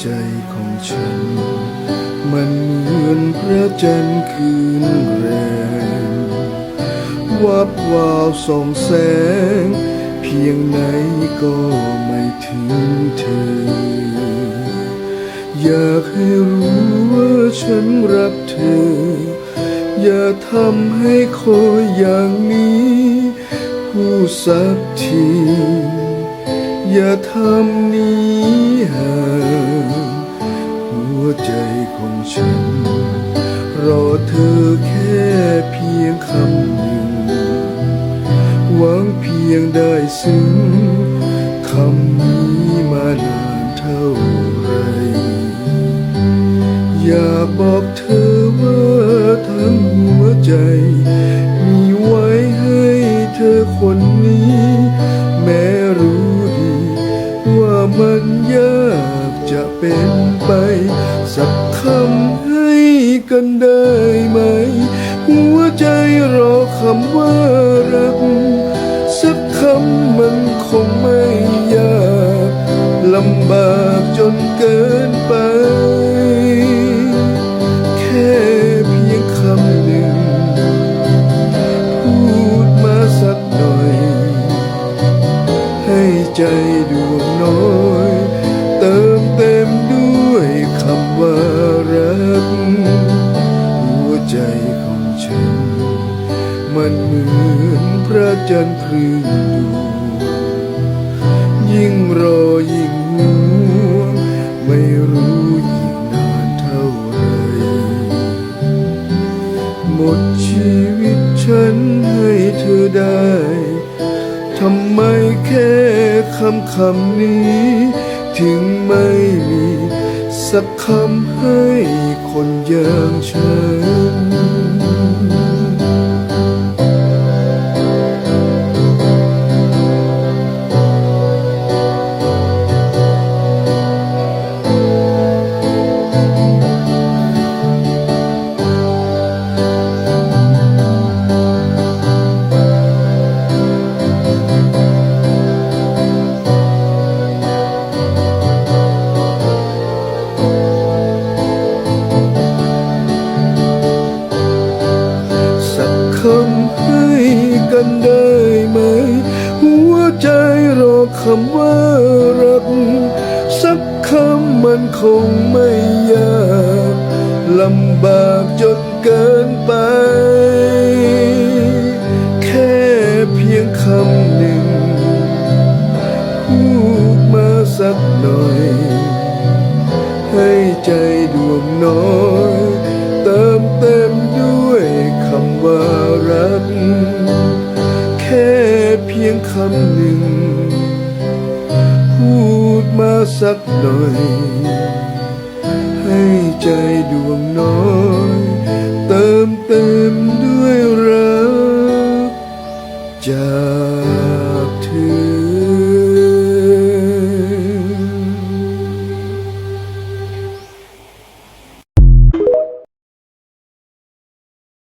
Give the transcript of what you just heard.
ใจของฉัน มันเหมือนพระจันทร์คืนแรงวับวาวส่องแสง เพียงไหนก็ไม่ถึงเธอ อยากให้รู้ว่าฉันรักเธอ อย่าทำให้คอยอย่างนี้ผู้สักทีอย่าทำนี้ใหา ของฉัน รอเธอแค่เพียงคำหนึ่ง หวังเพียงได้ซึ้งคำนี้มานานเท่าไหรอยากบอกเธอว่าทั้งหัวใจ มีไว้ให้เธอคนนี้ แม้รู้ดี ว่ามันยากจะเป็นไปสัก กันได้ไหม หัวใจรอคำว่ารัก สักคำมันคงไม่ยากลำบากจนเกินไป แค่เพียงคำหนึ่ง พูดมาสักหน่อย ให้ใจดวงน้อยเติมเต็มด้วยคำว่ารัก ใจของฉัน มันเหมือนพระจันทร์พรึ่งดวงยิ่งรอยิ่งหวงไม่รู้ยิ่งนานเท่าไรหมดชีวิตฉันให้เธอได้ทำไมแค่คำคำนี้ ถึงไม่มีสักคำให้คนอย่างฉัน กันได้ไหม หัวใจรอคำว่ารัก สักคำมันคงไม่ยากลำบากจนเกินไป แค่เพียงคำหนึ่ง พูดมาสักหน่อย ให้ใจดวงน้อย คำหนึ่ง พูดมาสักหน่อย ให้ใจดวงน้อย เติมเต็มด้วยรักจาก